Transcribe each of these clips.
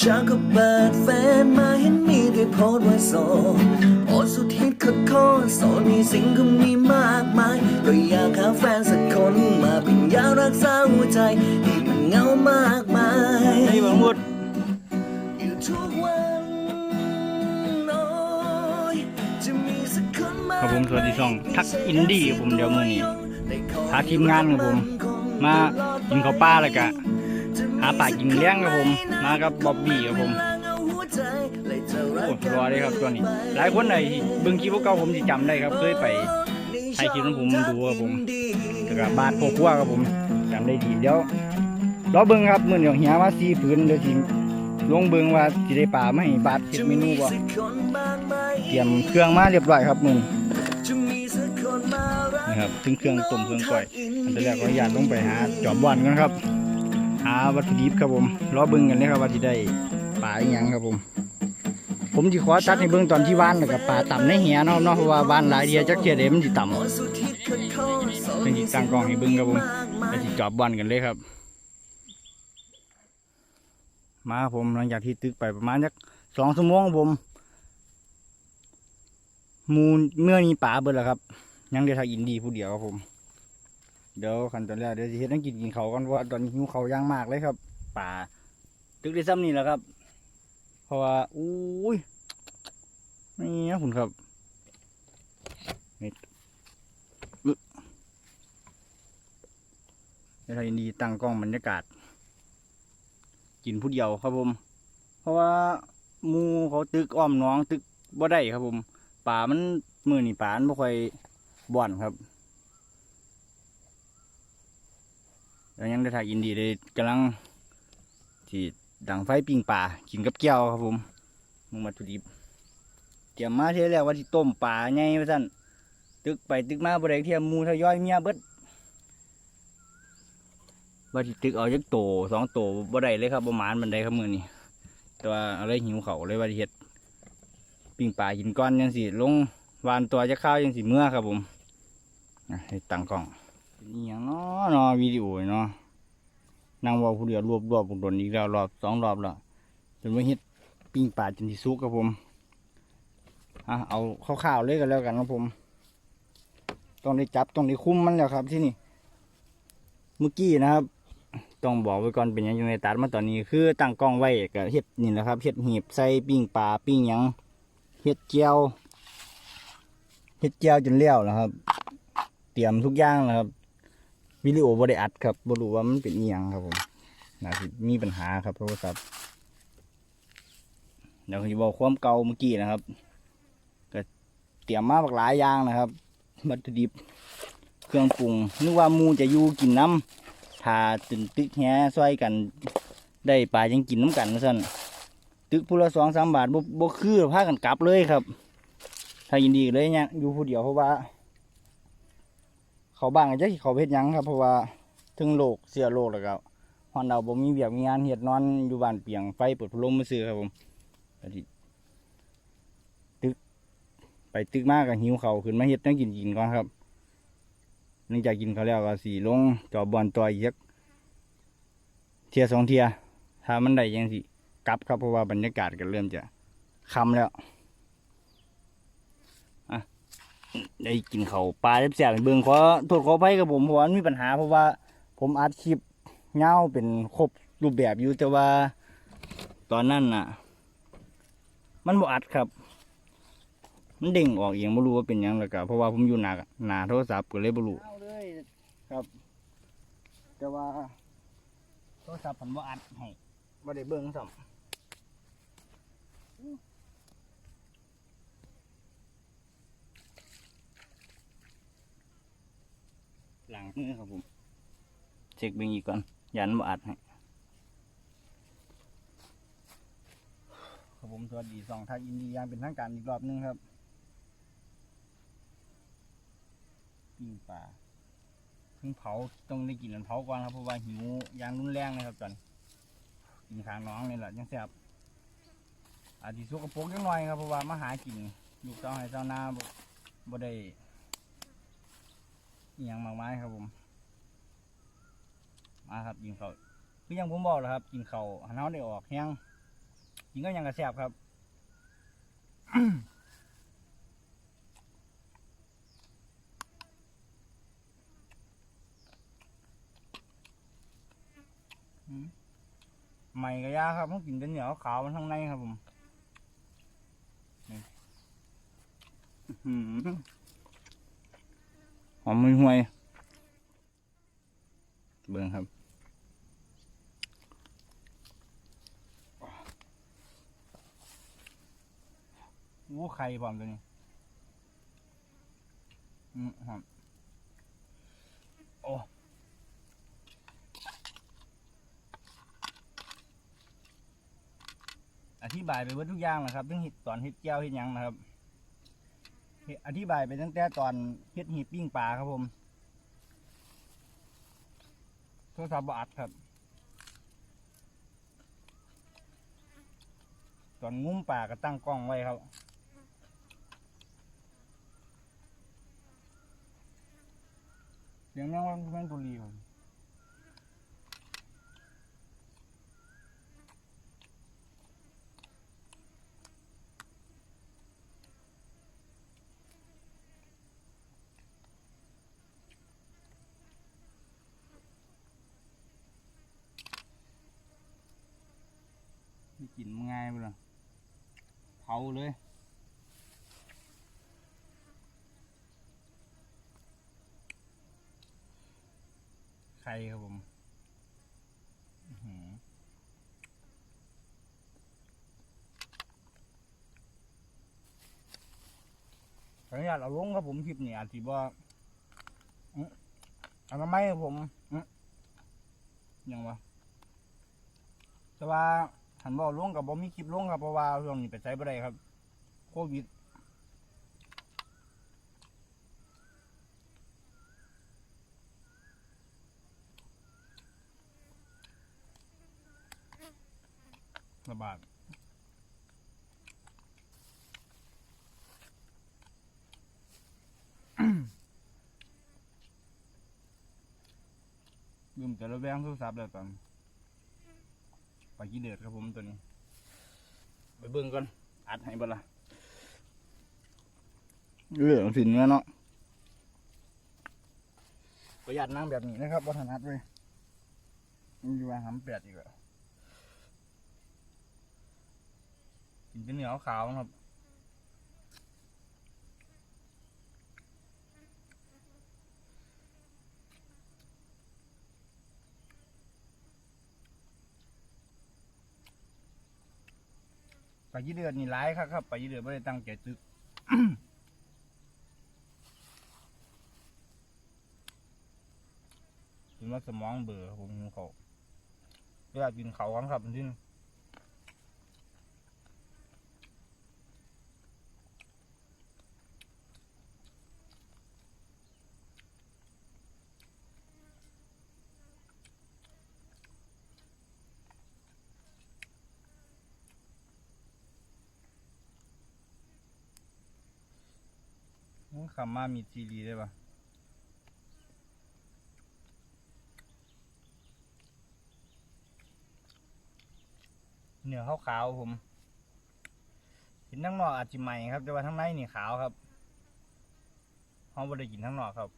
ฉันก็เปิดแฟนมาเห็นมีได้โพสต์ว่าโสดโอดสุดฮิตขดโคตรโสดมีสิ่งก็มีมากมาย ก็อยากหาแฟนสักคนมาเป็นยารักษาหัวใจที่มันเหงามากมายนี่บังมุดอยู่ทุกวันโอ้ยจะมีสักคนมาครับผมสวัสดีช่องทักอินดี้ครับผมเดี๋ยวมื้อนี้พาทีมงานครับผม มากินข้าวปลาแล้วก็หาปลากินเลี้ยงครับผมมากับบ๊อบบี้ครับผมโอ้รอเลยครับตัวนี้ หลายคนในเบิ่งคลิปพวกเก่าผมสิจำได้ครับเคยไปถ่ายคลิปของผมดูครับผมก็บบาดพวกวัวครับผมจำได้ดีเดี๋ยวรอเบิ่งครับมื้อนี้เหียมาซีผืนเดี๋ยวสิลงเบิ่งว่าสิได้ปลาไมาให้บาดเฮ็ดเมนูบ่เตรียมเครื่องมาเรียบร้อยครับมื้อนี้นะครับถึงเครื่องต้มเครื่องก้อยอันแรกก็อยากลงไปหาจอมบ่อนกันครับ วัตถุดิบครับผมรอเบิ่งกันเลยครับว่าสิได้ปลาอีหยังครับผม ผมสิขอตัดให้เบิ่งตอนที่ว่านแล้วก็ปลาต่ำในเหียเนาะเนาะเพราะว่าว่านหลายเดียจักเทียเดมันสิต่ำเป็นสิตั้งกองให้เบิ่งครับผมไปสิจอบบ่อนกันเลยครับ มาครับผมหลังจากที่ตึกไปประมาณสักสองชั่วโมงผมมูเมื่อนี้ป่าเบิดแล้วครับ ยังเดือทางอินดีผู้เดียวครับผม เดี๋ยวขั้นตอนแรกเดี๋ยวสิเฮ็ดให้กินกินเขากันเพราะว่าตอนนี้หิวเขาย่างมากเลยครับ ป่าตึกได้ซ้ำนี่แหละครับ เพราะว่าอุ้ยนี่นะคุณครับนี่เดี๋ยวทางอินดีตั้งกล้องบรรยากาศ กินผู้เดียวครับผม เพราะว่ามูเขาตึกอ้อมน้องตึกบ่ได้ครับผมป่ามันมือนี่ป่ามันบ่ค่อยบ่อนครับ แล้วยังได้ถ่ายอินดีเลยกำลังที่ดังไฟปิงป่ากินกับแก้วครับผมมึงมาถุดิบเตรียมมาเท่แล้วว่าที่ต้มป่าไงว่สันตึกไปตึกมาบ่ได้เทียมมูทยอยเมียเบิดว่าที่ตึกเอาจักโตสองโตบ่ได้เลยครับประมาณบันไดครับมือนี้แต่ว่าอะไรหิวเขาเลยว่าที่เฮ็ดปิ้งป่ากินก้อนยังสิลงวานตัวจะข้าวยังสิเมื่อครับผมอะให้ตังกล้อง นี่อย่างเนาะเนาะวิดีโอเนาะนั่งเว่าผู้เดียวรวบรวบบุดนอีกแล้วรอบสองรอบแล้วจนว่าเฮ็ดปิ้งปลาจนที่สุกครับผมอะเอาข้าวๆเลยกันแล้วกันครับผม ต้องได้จับต้องได้คุ้มมันแล้วครับที่นี่ เมื่อกี้นะครับ ต้องบอกไว้ก่อนเป็นยังอยู่ในตัดมาตอนนี้คือตั้งกล้องไว้ก็เฮ็ดนี่แหละครับเฮ็ดหีบใส่ปิ้งปลาปิ้งยังเฮ็ดเจียวเฮ็ดเจียวจนเลี้ยวแล้วครับ เตรียมทุกอย่างแล้วครับ วิดีโอบได้อัดครับบรู้ว่ามันเป็นอียังครับผมน่าสิมีปัญหาครับโทรศัพท์เดี๋ยวจะบอกความเก่าเมื่อกี้นะครับก็เตรียมมาบักหลายอย่างนะครับวัตถุดิบเครื่องปรุงนึกว่ามูจะอยู่กินน้ำถ้าตึนตึกแฮซอยกันได้ปลายังกินน้ำกันนะสั่นตึกพูละสองสามบาทบ่บ่คือพากันกลับเลยครับ ถ้ายินดีเลยเนี่ยอยู่ผู้เดียวเพราะว่า เขาบ้างจะเขาเพชรยังครับเพราะว่าถึงโลกเสียโลกแล้วก็ฮอนเราบ่มีเบียกมีงานเฮ็ดนอนอยู่บ้านเปียงไฟเปิดพัดลมมาซื้อครับผมตึกไปตึกมากก็หิวเขาขึ้นมาเฮ็ดนั่งกินกินก่อนครับหลังจากกินเขาแล้วก็สีลงจอบบอลตัวอีกจักเทียสองเทียถ้ามันได้ยังสิกลับครับเพราะว่าบรรยากาศก็เริ่มจะค่ำแล้ว ได้กินเขาวปลาแซ่บๆให้เบิ่งขอโทษขออภัยกับผมเพราะว่ามีปัญหาเพราะว่า ผมอัดคลิปเงาเป็นครบรูปแบบอยู่แต่ว่า ตอนนั้นน่ะ มันบ่อัดครับ มันเด้งออกเองไม่รู้ว่าเป็นหยังแล้วก็เพราะว่าผมอยู่หน้าหนาโทรศัพท์ก็เลยบ่รู้เลยครับ แต่ว่าโทรศัพท์ผมบ่อัดให้บ่ได้เบิ่งซ้ำ หลังมือครับผม เช็คเบิ่งอีกก่อน ยันบ่อัดให้ครับผมสวัสดีสองทางอินดียางเป็นทางการอีกรอบหนึงครับปิ้งปลาเพิ่งเผาต้องได้กินอันเผาก่อนครับเพราะว่าหิวยางรุนแรงเลยครับจอนกินขางน้องนี่แหละยังแซ่บอาจจะสกปรกจังหน่อยครับเพราะว่ามาหากินลูกเต้าให้เต้าหน้าบ่บ่ได้ อย่างมากมายครับผม มาครับกินเขาคือยังผมบอกแล้วครับ กินเขาหันเขาได้ออกแห้งกินก็ยังกระแซบครับใหม่กระยาครับต้องกินเป็นเหนียวขาวมันข้างในครับผม อื้อหือมมือห่วยเบิ่งครับวู้ไข่พร้อมตัวนี้อืมหอมโอ้อธิบายไปเบิดทุกอย่างนะครับเรื่องเห็ดตอนเห็ดแก้วเห็ดยังนะครับ อธิบายไปตั้งแต่ตอนเห็ดหีบปิ้งปลาครับผมโทรศัพท์บอัดครับ ตอนงุ้มปลาก็ตั้งกล้องไว้ครับเสียงแม่งว่าแม่งตุลีผม กินมันง่ายไปเลยเผาเลยไข่ครับผมขออนุญาตเอาลงครับผมคลิปนี้อาจสิบ่อื้อเอาทำไมครับผมยังวะแต่ว่า หันบ่ลงกับบ่มีคลิปลงครับเพราะว่าช่วงนี้ไปใช้บ่ได้ครับ โควิดระบาดลืมแต่ระแวงโทรศัพท์แล้วตอน ไปกี่เดือดครับผมตัวนี้ ไปเบิ่งก่อน อัดให้บ่ละเรื่องสินเนาะประหยัดนั่งแบบนี้นะครับวัฒนัดเลยมันอยู่ว่าหำแปดอีกแล้วกินเป็นเหนียวขาวครับ ไปยี่เดือนนี่ร้ายครับครับไปยี่เดือนไม่ได้ตั้งใจตึกถึงว่าสมองเบื่อผมหิวเขาเวลากินเขาครั้งครับจริง ขามามีซีดีได้ปะเนื้อขาวๆผมกินทั้งนอกอาจจะใหม่ครับ แต่ว่าทั้งในนี่ขาวครับห้องบริกินทั้งนอกครับ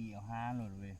ขี่เอาห้าหลดเว้ย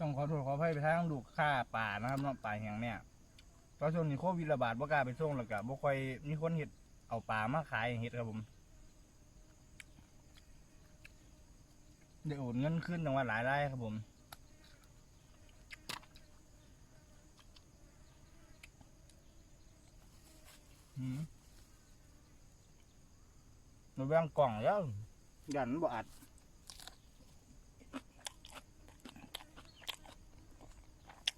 ต้องขอโทษขออภัยไปทางลูกค้าป่านะครับเนาะป่าแห่งเนี่ยตอนช่วงนี้โควิดระบาดบ่กล้าไปส่งแล้วก็บ่ค่อยมีคนเฮ็ดเอาปลามาขายให้เฮ็ดครับผมได้โอนเงินขึ้นจังว่าหลายรายครับผมอืมเราแบ่งกล่องแล้วยันบ่อัด อืม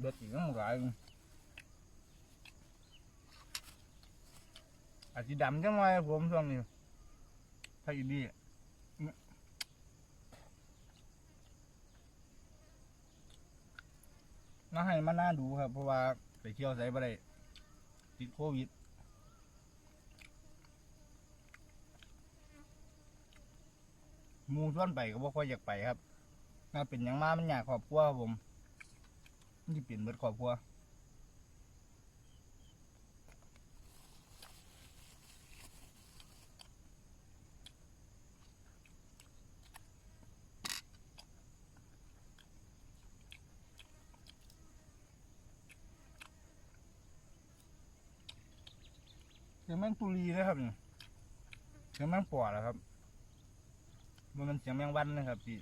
เด็ดอีกตั้งหลายอาจจะดำจังไงผมช่วงนี้ถ้าอีดีน่าให้มันน่าดูครับ เพราะว่าไปเที่ยวใส่บ่ได้ติดโควิด มูส่วนไปก็บ่ค่อยอยากไปครับน่าเป็นอย่างมามันอยากครอบครัวครับผมนจะเปลี่ยนเบิดครอบครัวเสียงแมงตุลีนะครับเสียงแมงปอดนะครับ มันมันเสียงแมงวันนะครับที่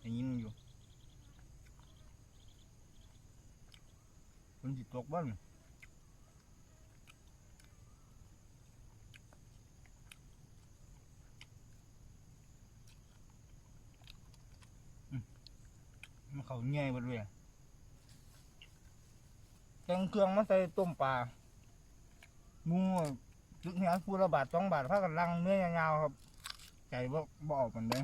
ได้ยินอยู่มันจิตตกบ้านมันเขาเงี้ยหมดเลยแกงเครื่องมาใส่ต้มปลาหมูลึกเนี้ยฟูละบาทสองบาทพากันลังเนื้อยาวๆครับ ใจบ่บ่ออกมันเด้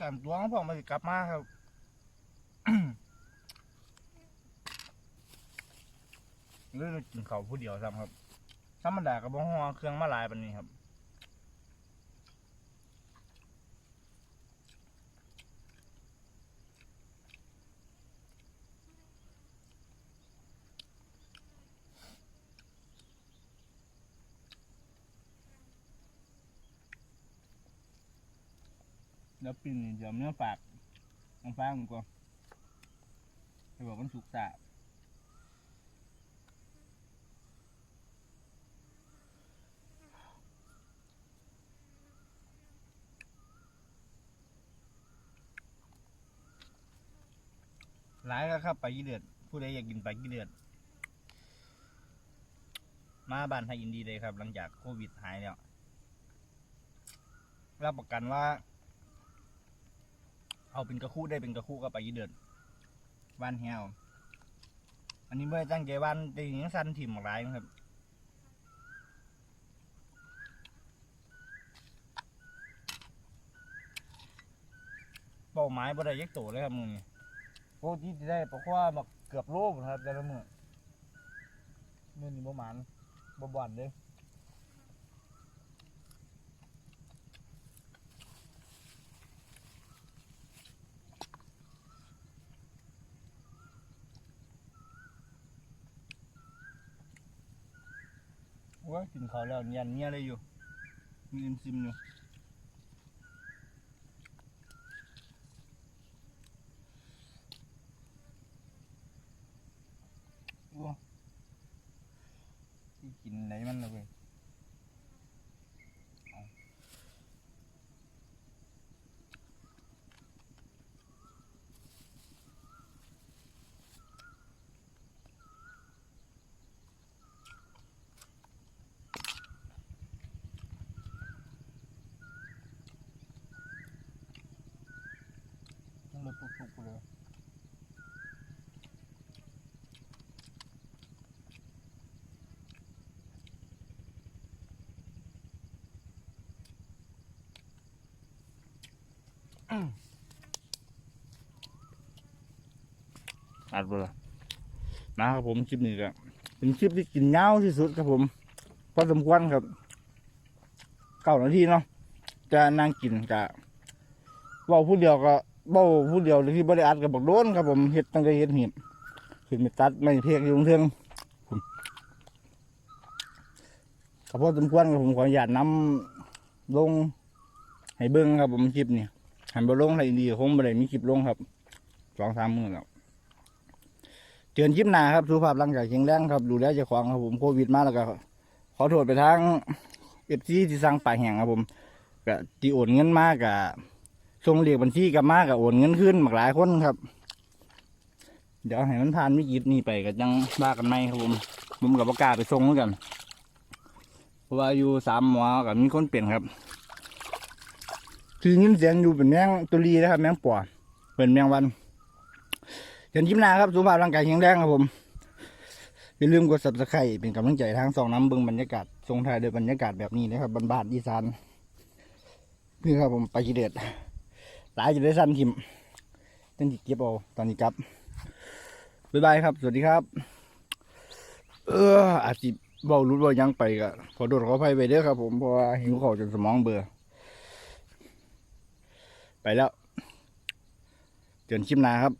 การตัวของผมมันสิกลับมาครับเรื่องกินเขาผู้เดียวซ้ำครับธรรมดากับบ้องเครื่องมาลายปันนี้ครับ แล้วปิ้งนี่เดี๋ยวเนื้อปากน้ำฟ้ามันกว่าให้บอกมันสุกสะหลายแล้วครับไปกี่เดือดผู้ใดอยากกินไปกี่เดือดมาบ้านไทยอินดีเลยครับ หลังจากโควิดหายแล้วรับประกันว่า เอาเป็นกระคู่ได้เป็นกระคู่ก็ไปยี่เดือนบ้านแฮวอันนี้ไม่ได้ตั้งใจบ้านแต่ยังสั้นถิ่มหลายนะครับเป้าหมายบ่ได้ยักโตเลยครับมึงนี่โปรที่ได้เพราะว่ามาเกือบโลกครับแต่ละมือมือนี่บ่หมานบ่บ่อนเลย กินข้าวแล้วยันเนี้ยเลยอยู่มีอินซิมอยู่ว้าที่กินไหนมันเลยเว้ยเอาุกๆไปเลยอัดไปลยนะครับผมคลิปนี้ก็เป็นคลิปที่กินยาที่สุดครับผมพอสมควรครับเก้านาทีเนาะจะนั่งกินกะเว่าผู้เดียวก็ เบ้าผู้เดียวเลยที่บริอัดกับบักโดนครับผมเห็ดตั้งแต่เห็ดเห็ดขึ้นไปตัดไม่เพียกอยู่เทิงผมขอพอสมควรครับผมขออนุญาตนำลงให้เบิ้งครับผมคลิปนี่หันบ่ลงอะไรดีคงบ่ได้มีคลิปลงครับสองสามมือแล้วเจอนคลิปหน้าครับสุขภาพร่างกายแข็งแรงครับดูแลเจ้าของครับผมโควิดมาแล้วก็ขอโทษไปทางเอฟซีที่สร้างป่าแห่งครับผมก็ที่โอนเงินมากกะ ส่งเรียกบัญชีกับมากกะโอนเงินขึ้นมากหลายคนครับ เดี๋ยวให้มันผ่านวิกฤตนี้ไปก็ยังบ้ากันไหมครับผมผมกับประกล้าไปส่งเหมือนกันเพราะว่าอยู่สามหมอกับมีคนเปลี่ยนครับ คือยินเสียงอยู่เป็นแมงตุลีนะครับ แมงป่อเป็นแมงวันเห็นยิ้มนาครับสุขภาพร่างกายแข็งแรงครับผมอย่าลืมกด subscribe เป็นกำลังใจทางสองน้ำเบิงบรรยากาศทรงไทายโดยบรรยากาศแบบนี้นะครับบ้านๆอีสานนี่ครับผมไปกีเด็ด ลายจะได้สั้นทิมตั้งจิเก็บเอาตอนนี้ครับบ๊ายบายครับ สวัสดีครับ เอออาจจะเบารุดเบายังไปกะขอโดดขออภัยไปเด้อครับ ผมเพราะว่าหิวข้าวจนสมองเบื่อไปแล้วเจอกันคลิปหน้าครับ